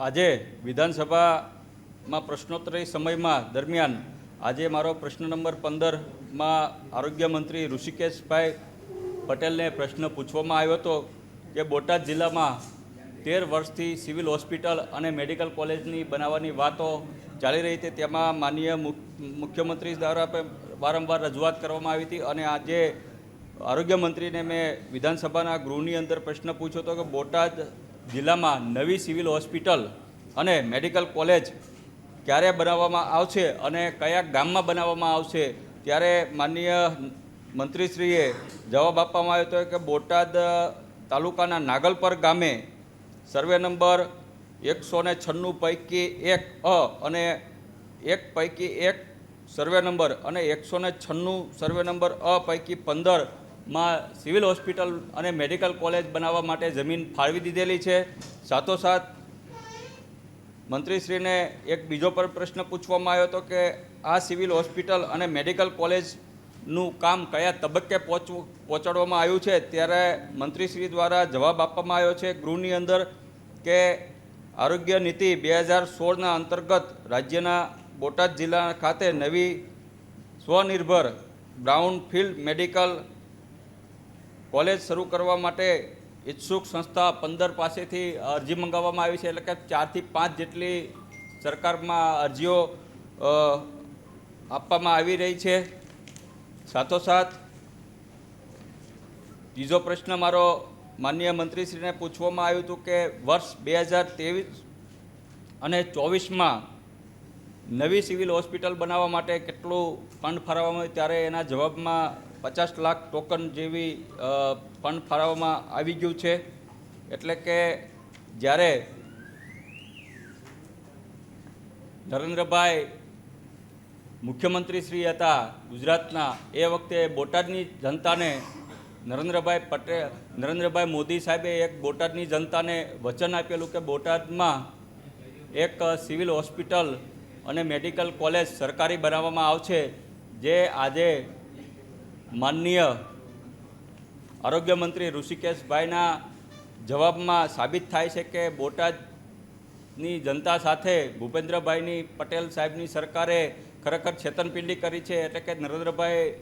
આજે વિધાનસભામાં પ્રશ્નોત્તરી સમયમાં દરમિયાન આજે મારો પ્રશ્ન નંબર પંદરમાં આરોગ્ય મંત્રી ઋષિકેશભાઈ પટેલને પ્રશ્ન પૂછવામાં આવ્યો હતો કે બોટાદ જિલ્લામાં તેર વર્ષથી સિવિલ હોસ્પિટલ અને મેડિકલ કોલેજની બનાવવાની વાતો ચાલી રહી હતી. તેમાં માનનીય મુખ- મુખ્યમંત્રી દ્વારા વારંવાર રજૂઆત કરવામાં આવી હતી અને આજે આરોગ્ય મંત્રીને મેં વિધાનસભાના ગૃહની અંદર પ્રશ્ન પૂછ્યો હતો કે બોટાદ જિલ્લામાં નવી સિવિલ હોસ્પિટલ અને મેડિકલ કોલેજ ક્યારે બનાવવામાં આવશે અને કયા ગામમાં બનાવવામાં આવશે ત્યારે માનનીય મંત્રીશ્રીએ જવાબ આપવામાં આવ્યો હતો કે બોટાદ તાલુકાના નાગલપર ગામે સર્વે નંબર એકસો ને છન્નું પૈકી એક અ અને એક પૈકી એક સર્વે નંબર અને એકસો છન્નું સર્વે નંબર અ પૈકી પંદરમાં સિવિલ હોસ્પિટલ અને મેડિકલ કોલેજ બનાવવા માટે જમીન ફાળવી દીધેલી છે. સાથોસાથ મંત્રીશ્રીને એક બીજો પણ પ્રશ્ન પૂછવામાં આવ્યો હતો કે આ સિવિલ હોસ્પિટલ અને મેડિકલ કોલેજનું કામ કયા તબક્કે પહોંચવું, પહોંચાડવામાં આવ્યું છે? ત્યારે મંત્રીશ્રી દ્વારા જવાબ આપવામાં આવ્યો છે ગૃહની અંદર કે આરોગ્ય નીતિ બે હજાર સોળના અંતર્ગત રાજ્યના બોટાદ જિલ્લા ખાતે નવી સ્વનિર્ભર બ્રાઉન ફિલ્ડ મેડિકલ કોલેજ શરૂ કરવા માટે ઈચ્છુક સંસ્થા પંદર પાસેથી અરજી મંગાવવામાં આવી છે. એટલે કે ચારથી પાંચ જેટલી સરકારમાં અરજીઓ આપવામાં આવી રહી છે. સાથોસાથ, ત્રીજો પ્રશ્ન મારો માનનીય મંત્રીશ્રીને પૂછવામાં આવ્યું હતું કે વર્ષ બે હજાર ત્રેવીસ અને ચોવીસમાં નવી સિવિલ હોસ્પિટલ બનાવવા માટે કેટલું ફંડ ફાળવવામાં ત્યારે એના જવાબમાં પચાસ લાખ ટોકન જેવી ફંડ ફાળવવામાં આવી ગયું છે. એટલે કે જ્યારે નરેન્દ્રભાઈ મુખ્યમંત્રી શ્રી હતા ગુજરાતના, એ વખતે બોટાદની જનતાને નરેન્દ્રભાઈ પટેલ, નરેન્દ્રભાઈ મોદી સાહેબે એક બોટાદની જનતાને વચન આપેલું કે બોટાદમાં એક સિવિલ હોસ્પિટલ અને મેડિકલ કોલેજ સરકારી બનાવવામાં આવશે, જે આજે માનનીય આરોગ્ય મંત્રી ઋષિકેશભાઈના જવાબમાં સાબિત થાય છે કે બોટાદની જનતા સાથે ભૂપેન્દ્રભાઈની પટેલ સાહેબની સરકારે ખરેખર છેતરપિંડી કરી છે એટલે કે નરેન્દ્રભાઈ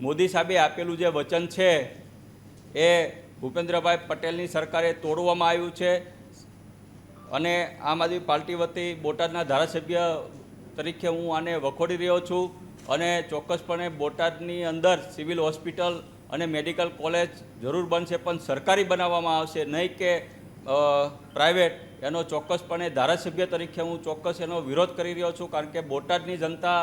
મોદી સાહેબે આપેલું જે વચન છે એ ભૂપેન્દ્રભાઈ પટેલની સરકારે તોડવામાં આવ્યું છે. અને આમ આદમી પાર્ટી વતી બોટાદના ધારાસભ્ય તરીકે હું આને વખોડી રહ્યો છું. અને ચોક્કસપણે બોટાદની અંદર સિવિલ હોસ્પિટલ અને મેડિકલ કોલેજ જરૂર બનશે, પણ સરકારી બનાવવામાં આવશે. નહીં કે પ્રાઇવેટ. એનો ચોક્કસપણે ધારાસભ્ય તરીકે હું ચોક્કસ એનો વિરોધ કરી રહ્યો છું, કારણ કે બોટાદની જનતા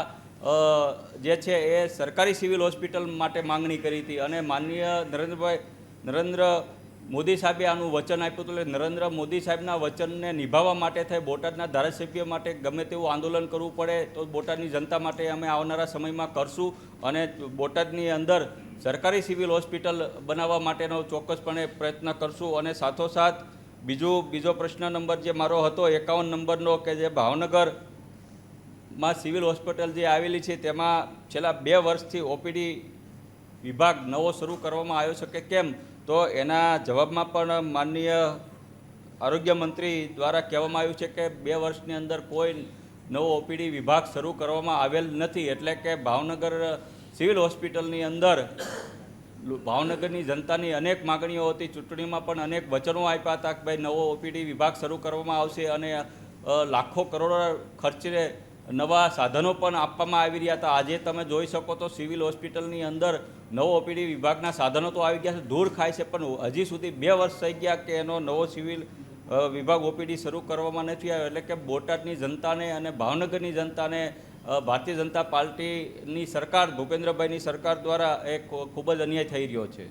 જે છે એ સરકારી સિવિલ હોસ્પિટલ માટે માંગણી કરી હતી. અને માનનીય નરેન્દ્રભાઈ, નરેન્દ્ર મોદી સાહેબે આનું વચન આપ્યું હતું એટલે નરેન્દ્ર મોદી સાહેબના વચનને નિભાવવા માટે થઈ બોટાદના ધારાસભ્ય માટે ગમે તેવું આંદોલન કરવું પડે તો બોટાદની જનતા માટે અમે આવનારા સમયમાં કરશું અને બોટાદની અંદર સરકારી સિવિલ હોસ્પિટલ બનાવવા માટેનો ચોક્કસપણે પ્રયત્ન કરશું અને સાથોસાથ બીજો બીજો પ્રશ્ન નંબર જે મારો હતો, એકાવન નંબરનો કે જે ભાવનગરમાં સિવિલ હોસ્પિટલ જે આવેલી છે, તેમાં છેલ્લા બે વર્ષથી ઓપીડી વિભાગ નવો શરૂ કરવામાં આવ્યો છે કે કેમ? તો એના જવાબમાં પણ માનનીય આરોગ્ય મંત્રી દ્વારા કહેવામાં આવ્યું છે કે બે વર્ષની અંદર કોઈ નવો ઓપીડી વિભાગ શરૂ કરવામાં આવેલ નથી. એટલે કે ભાવનગર સિવિલ હોસ્પિટલની અંદર ભાવનગરની જનતાની અનેક માગણીઓ હતી. ચૂંટણીમાં પણ અનેક વચનો આપ્યા હતા કે ભાઈ નવો ઓપીડી વિભાગ શરૂ કરવામાં આવશે અને લાખો કરોડો ખર્ચે નવા સાધનો પણ આપવામાં આવી રહ્યા હતા. આજે તમે જોઈ શકો તો સિવિલ હોસ્પિટલની અંદર નવો ઓપીડી વિભાગના સાધનો તો આવી ગયા છે દૂર ખાય છે, પણ હજી સુધી બે વર્ષ થઈ ગયા કે એનો નવો સિવિલ વિભાગ ઓપીડી શરૂ કરવામાં નથી આવ્યો. એટલે કે બોટાદની જનતાને અને ભાવનગરની જનતાને ભારતીય જનતા પાર્ટીની સરકાર, ભૂપેન્દ્રભાઈની સરકાર દ્વારા એ ખૂબ જ અન્યાય થઈ રહ્યો છે.